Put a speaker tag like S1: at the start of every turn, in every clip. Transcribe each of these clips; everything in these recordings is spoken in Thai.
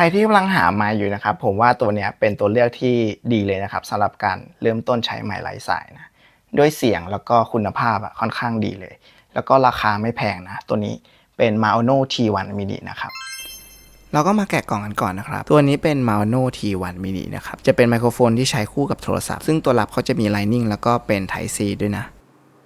S1: ใครที่กำลังหาไม้อยู่นะครับ ผมว่าตัวนี้เป็นตัวเลือกที่ดีเลยนะครับสำหรับการเริ่มต้นใช้ไม้ไร้สายนะด้วยเสียงแล้วก็คุณภาพอะค่อนข้างดีเลย แล้วก็ราคาไม่แพงนะ ตัวนี้เป็น Maono T1 mini นะครับเราก็มาแกะกล่องกันก่อนนะครับ ตัวนี้เป็น Maono T1 mini นะครับ จะเป็นไมโครโฟนที่ใช้คู่กับโทรศัพท์ ซึ่งตัวรับเขาจะมี Lightning แล้วก็เป็น Type C ด้วยนะ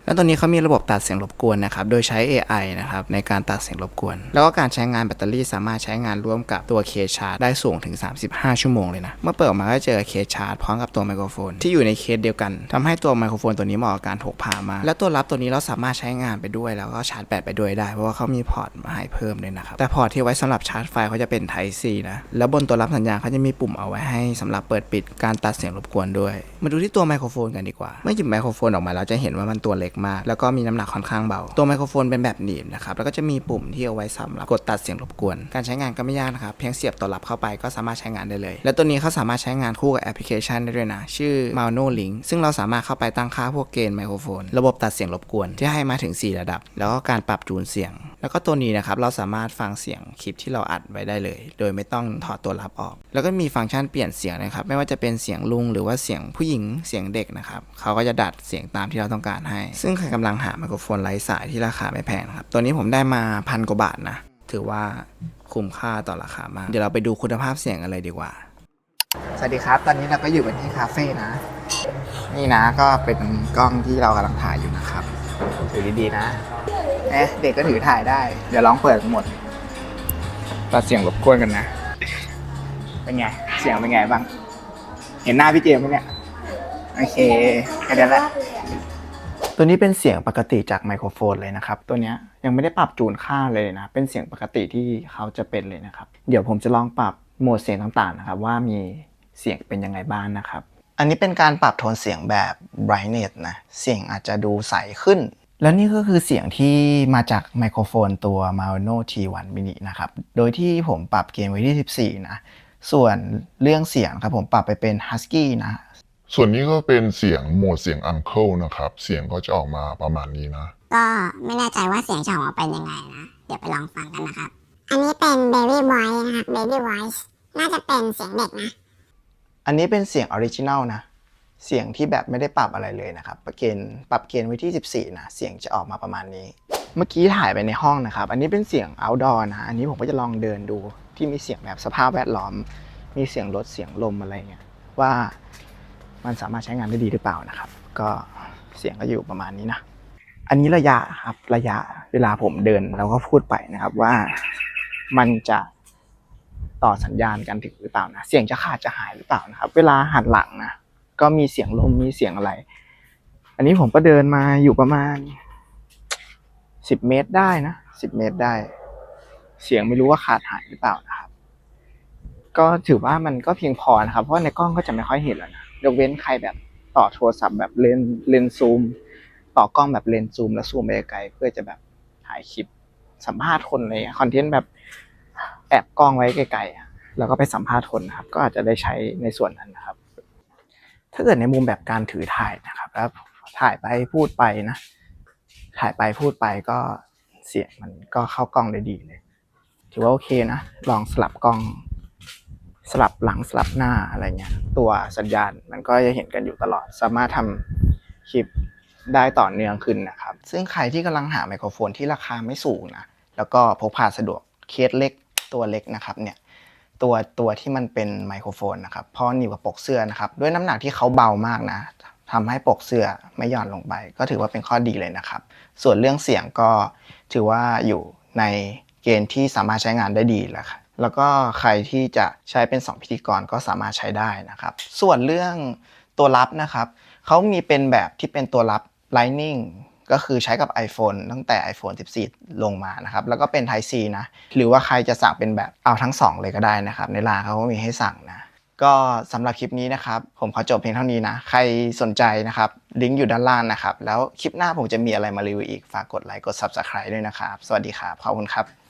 S1: แล้วตัวนี้เขามีระบบตัดเสียงรบกวนนะครับ โดยใช้ AI นะครับในการตัดเสียงรบกวน แล้วก็การใช้งานแบตเตอรี่สามารถใช้งานร่วมกับตัวเคชาร์จได้สูงถึง 35 ชั่วโมงเลยนะ เมื่อเปิดออกมาก็เจอเคชาร์จพร้อมกับตัวไมโครโฟน ที่อยู่ในเคสเดียวกันทำให้ตัวไมโครโฟนตัวนี้เหมาะกับการถกพามา และตัวรับตัวนี้เราสามารถใช้งานไปด้วย แล้วก็ชาร์จแบตไปด้วยได้ เพราะว่าเขามีพอร์ตมาให้เพิ่มด้วยนะครับ แต่พอร์ตที่ไว้สำหรับชาร์จไฟเขาจะเป็น Type C นะ แล้วบนตัวรับสัญญาณเขาจะมีปุ่มเอาไว้ให้สำหรับเปิดปิดการตัดเสียงรบกวนด้วย มาดูที่ตัวไมโครโฟนกันดีกว่า เมื่อหยิบไมโครโฟนออกมาเราจะเห็นว่ามันตัวเล็กมาก แล้วก็มีน้ำหนักค่อนข้างเบา ตัวไมโครโฟนเป็นแบบหนีบนะครับ แล้วก็จะมีปุ่มที่เอาไว้สำหรับกดตัดเสียงรบกวน การใช้งานก็ไม่ยากนะครับ เพียงเสียบตัวรับเข้าไปก็สามารถใช้งานได้เลย และตัวนี้เขาสามารถใช้งานคู่กับแอปพลิเคชันได้ด้วยนะ ชื่อ Maono Link ซึ่งเราสามารถเข้าไปตั้งค่าพวกเกณฑ์ไมโครโฟน ระบบตัดเสียงรบกวนที่ให้มาถึง 4 ระดับ แล้วก็การปรับจูนเสียง แล้วก็ตัวนี้นะครับเราสามารถฟังเสียงคลิปที่เราอัดไว้ได้เลย โดยไม่ต้องถอดตัวรับออก แล้วก็มีฟังก์ชันเปลี่ยนเสียงนะครับ ไม่ว่าจะเป็นเสียงลุงหรือว่าเสียงผู้หญิงเสียงเด็กนะครับเขาก็จะดัดเสียงตามที่เราต้องการให้ ซึ่งใครกำลังหาไมโครโฟนไร้สายที่ราคาไม่แพงครับตัวนี้ผมได้มาพันกว่าบาทนะถือว่าคุ้มค่าต่อราคามาก เดี๋ยวเราไปดูคุณภาพเสียงกันเลยดีกว่า สวัสดีครับ ตอนนี้เราก็อยู่กันที่คาเฟ่นะ นี่นะก็เป็นกล้องที่เรากำลังถ่ายอยู่นะครับถือดีๆนะ เอ๊ะเด็กก็ถือถ่ายได้ เดี๋ยวลองเปิดหมดตัดเสียงรบกวนกันนะ เป็นไง เสียงเป็นไงบ้าง เห็นหน้าพี่เจมส์ไหมเนี่ย โอเคแค่นั้นแหละ ตัวนี้เป็นเสียงปกติจากไมโครโฟนเลยนะครับ ตัวเนี้ยยังไม่ได้ปรับจูนค่าเลยนะ เป็นเสียงปกติที่เขาจะเป็นเลยนะครับ เดี๋ยวผมจะลองปรับโหมดเสียงต่างๆนะครับ ว่ามีเสียงเป็นยังไงบ้างนะครับ อันนี้เป็นการปรับโทนเสียงแบบ brightness นะ เสียงอาจจะดูใสขึ้น แล้วนี่ก็คือเสียงที่มาจากไมโครโฟนตัว Maono T1 mini นะครับ โดยที่ผมปรับเกณฑ์ไว้ที่ 14 นะ ส่วนเรื่องเสียงครับผมปรับไปเป็น husky นะ
S2: ส่วนนี้ก็เป็นเสียงโหมดเสียงอังเคิลนะครับ เสียงก็จะออกมาประมาณนี้นะ
S3: ก็ไม่แน่ใจว่าเสียงจะออกมาเป็นยังไงนะ เดี๋ยวไปลองฟังกันนะครับ อันนี้เป็น Baby Voice นะครับ Baby Voice น่าจะเป็นเสียงเด็กนะ
S1: อันนี้เป็นเสียงออริจินัลนะ เสียงที่แบบไม่ได้ปรับอะไรเลยนะครับปรับเกณฑ์ปรับเกณฑ์ไว้ที่ 14 นะ เสียงจะออกมาประมาณนี้ เมื่อกี้ถ่ายไปในห้องนะครับ อันนี้เป็นเสียง outdoor นะ อันนี้ผมก็จะลองเดินดูที่มีเสียงแบบสภาพแวดล้อม มีเสียงรถเสียงลมอะไรเงี้ยว่ามันสามารถใช้งานได้ดีหรือเปล่านะครับ ก็เสียงก็อยู่ประมาณนี้นะ อันนี้ระยะครับระยะเวลาผมเดินเราก็พูดไปนะครับว่ามันจะต่อสัญญาณกันถึงหรือเปล่านะ เสียงจะขาดจะหายหรือเปล่านะครับ เวลาหันหลังนะ ก็มีเสียงลมมีเสียงอะไร อันนี้ผมก็เดินมาอยู่ประมาณสิบเมตรได้นะสิบเมตรได้ เสียงไม่รู้ว่าขาดหายหรือเปล่านะครับ ก็ถือว่ามันก็เพียงพอนะครับ เพราะในกล้องก็จะไม่ค่อยเห็นแล้วนะยกเว้นใครแบบต่อโทรศัพท์แบบเลนเลนซูม ต่อกล้องแบบเลนซูม แล้วซูมไปไกลเพื่อจะแบบถ่ายคลิปสัมภาษณ์คนเลยคอนเทนต์แบบแอบกล้องไว้ไกลๆแล้วก็ไปสัมภาษณ์คนนะครับ ก็อาจจะได้ใช้ในส่วนนั้นนะครับ ถ้าเกิดในมุมแบบการถือถ่ายนะครับ แล้วถ่ายไปพูดไปนะ ถ่ายไปพูดไปก็เสียงมันก็เข้ากล้องได้ดีเลย ถือว่าโอเคนะ ลองสลับกล้อง สลับหลังสลับหน้าอะไรเงี้ย ตัวสัญญาณมันก็จะเห็นกันอยู่ตลอด สามารถทำคลิปได้ต่อเนื่องขึ้นนะครับ ซึ่งใครที่กำลังหาไมโครโฟนที่ราคาไม่สูงนะ แล้วก็พกพาสะดวกเคสเล็กตัวเล็กนะครับเนี่ย ตัวตัวที่มันเป็นไมโครโฟนนะครับพราะหนีบกับปกเสื้อนะครับ ด้วยน้ำหนักที่เขาเบามากนะทำให้ปกเสื้อไม่หย่อนลงไป ก็ถือว่าเป็นข้อดีเลยนะครับ ส่วนเรื่องเสียงก็ถือว่าอยู่ในเกณฑ์ที่สามารถใช้งานได้ดีแล้วครับแล้วก็ใครที่จะใช้เป็น 2 พิธีกรก็สามารถใช้ได้นะครับ ส่วนเรื่องตัวรับนะครับเขามีเป็นแบบที่เป็นตัวรับ Lightning ก็คือใช้กับ iPhone ตั้งแต่ iPhone 14 ลงมานะครับ แล้วก็เป็น Type C นะ หรือว่าใครจะสั่งเป็นแบบเอาทั้ง 2 เลยก็ได้นะครับ ในร้านเขาก็มีให้สั่งนะ ก็สำหรับคลิปนี้นะครับ ผมขอจบเพียงเท่านี้นะ ใครสนใจนะครับ ลิงก์อยู่ด้านล่างนะครับ แล้วคลิปหน้าผมจะมีอะไรมารีวิวอีก ฝากกดไลค์ กด Subscribe ด้วยนะครับ สวัสดีครับ ขอบคุณครับ